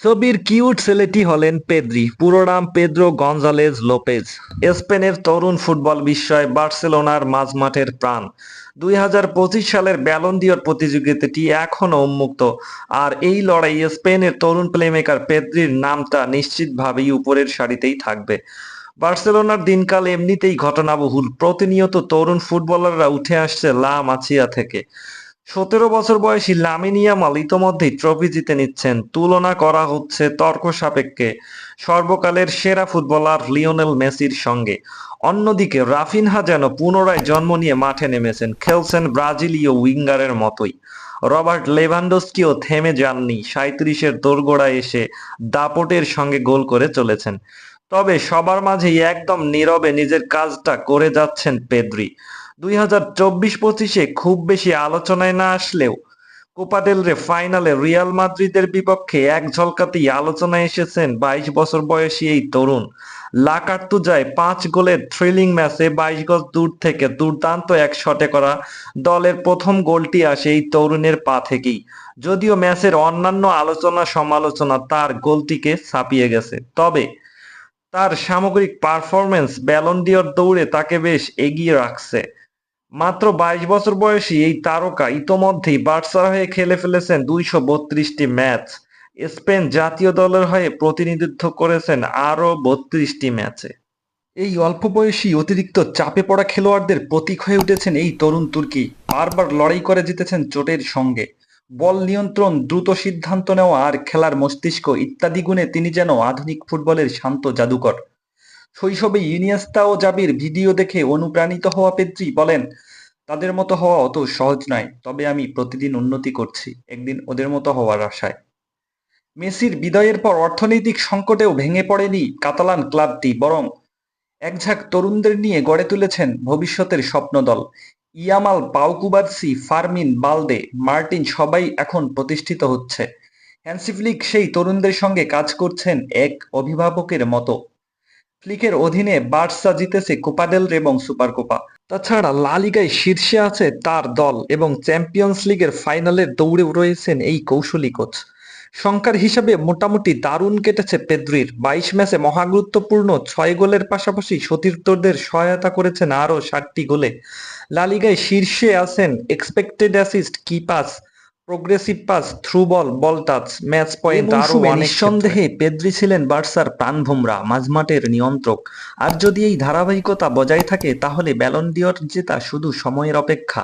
ছবির কিউট ছেলেটি হলেন পেদ্রি, পুরো নাম পেদ্রো গঞ্জালেজ লোপেজ। স্পেনের তরুণ ফুটবল বিস্ময় বার্সেলোনার মাঝমাঠের প্রাণ। দুই হাজার পঁচিশ সালের ব্যালন্ডিয়র প্রতিযোগিতাটি এখনও উন্মুক্ত। আর এই লড়াই স্পেনের তরুণ প্লেমেকার পেদ্রির নামটা নিশ্চিতভাবেই উপরের সারিতেই থাকবে। বার্সেলোনার দিনকাল এমনিতেই ঘটনাবহুল। প্রতিনিয়ত তরুণ ফুটবলাররা উঠে আসছে লা মাছিয়া থেকে। সতেরো বছর বয়সী লামিন ইয়ামাল ইতোমধ্যেই ট্রফি জিতে নিচ্ছেন। তুলনা করা হচ্ছে তর্ক সাপেক্ষে। সর্বকালের সেরা ফুটবলার লিওনেল মেসির সঙ্গে। অন্যদিকে রাফিনহা যেন পুনরায় জন্ম নিয়ে মাঠে নেমেছেন, খেলছেন ব্রাজিলীয় উইঙ্গারের মতোই। রবার্ট লেভানডস্কিও থেমে যাননি সাঁত্রিশের দোরগোড়ায় এসে দাপটের সঙ্গে গোল করে চলেছেন। তবে সবার মাঝেই একদম নীরবে নিজের কাজটা করে যাচ্ছেন পেদ্রি। দুই হাজার চব্বিশ পঁচিশে খুব বেশি আলোচনায় না আসলেও কোপা রে ফাইনালে রিয়াল মাদ্রিদের বিপক্ষে এক ঝলকাতেই আলোচনায় এসেছেন বাইশ বছর বয়সী এই তরুণ। লাকার্তুজায় পাঁচ গোলের থ্রিলিং ম্যাচে বাইশ গজ দূর থেকে দুর্দান্ত এক শটে করা দলের প্রথম গোলটি আসে এই তরুণের পা থেকেই। যদিও ম্যাচের অন্যান্য আলোচনা সমালোচনা তার গোলটিকে ছাপিয়ে গেছে। তবে তার সামগ্রিক পারফরমেন্স ব্যালন্ডিয়র দৌড়ে তাকে বেশ এগিয়ে রাখছে। মাত্র বাইশ বছর বয়সী এই তারকা ইতোমধ্যেই বার্সার হয়ে খেলে ফেলেছেন দুইশো বত্রিশটি ম্যাচ। স্পেন জাতীয় দলের হয়ে প্রতিনিধিত্ব করেছেন আরও বত্রিশটি ম্যাচে। এই অল্প বয়সী অতিরিক্ত চাপে পড়া খেলোয়াড়দের প্রতীক হয়ে উঠেছেন এই তরুণ তুর্কি। বারবার লড়াই করে জিতেছেন চোটের সঙ্গে। বল নিয়ন্ত্রণ, দ্রুত সিদ্ধান্ত নেওয়া আর খেলার মস্তিষ্ক ইত্যাদি গুণে তিনি যেন আধুনিক ফুটবলের শান্ত জাদুকর। শৈশবে ইনিয়েস্তা ও জাবির ভিডিও দেখে অনুপ্রাণিত হওয়া পেদ্রি বলেন, তাদের মতো হওয়া অত সহজ নয়, তবে আমি প্রতিদিন উন্নতি করছি, একদিন ওদের মতো হওয়ার আশায়। মেসির বিদায়ের পর অর্থনৈতিক সংকটেও ভেঙে পড়েনি কাতালান ক্লাবটি, বরং একঝাঁক তরুণদের নিয়ে গড়ে তুলেছেন ভবিষ্যতের স্বপ্নদল। Yamal Pau Cubarsi Fermin Balde, Martin সবাই এখন প্রতিষ্ঠিত হচ্ছে। হ্যান্সি ফ্লিক সেই তরুণদের সঙ্গে কাজ করছেন এক অভিভাবকের মতো। ফ্লিকের অধীনে বার্সা জিতেছে কোপা ডেল এবং সুপার কোপা তাছাড়া লা লিগায় শীর্ষে আছে তার দল এবং চ্যাম্পিয়ন্স লিগের ফাইনালের দৌড়ে রয়েছেন এই কৌশলী কোচ। সংখ্যার হিসাবে মোটামুটি দারুণ কেটেছে পেদ্রির। বাইশ ম্যাচে মহাগুরুত্বপূর্ণ ছয় গোলের পাশাপাশি সতীর্থদের সহায়তা করেছেন আরও ষাটটি গোলে। লালিগায় শীর্ষে আছেন এক্সপেক্টেড অ্যাসিস্ট কি pass progressive pass through ball ball touch match point আরও অনেক সন্দেহে পেদ্রি ছিলেন বার্সার প্রাণভোমরা মাঝমাঠের নিয়ন্ত্রক। আর যদি এই ধারাবাহিকতা বজায় থাকে তাহলে ব্যালন্ডিয়র জেতা শুধু সময়ের অপেক্ষা।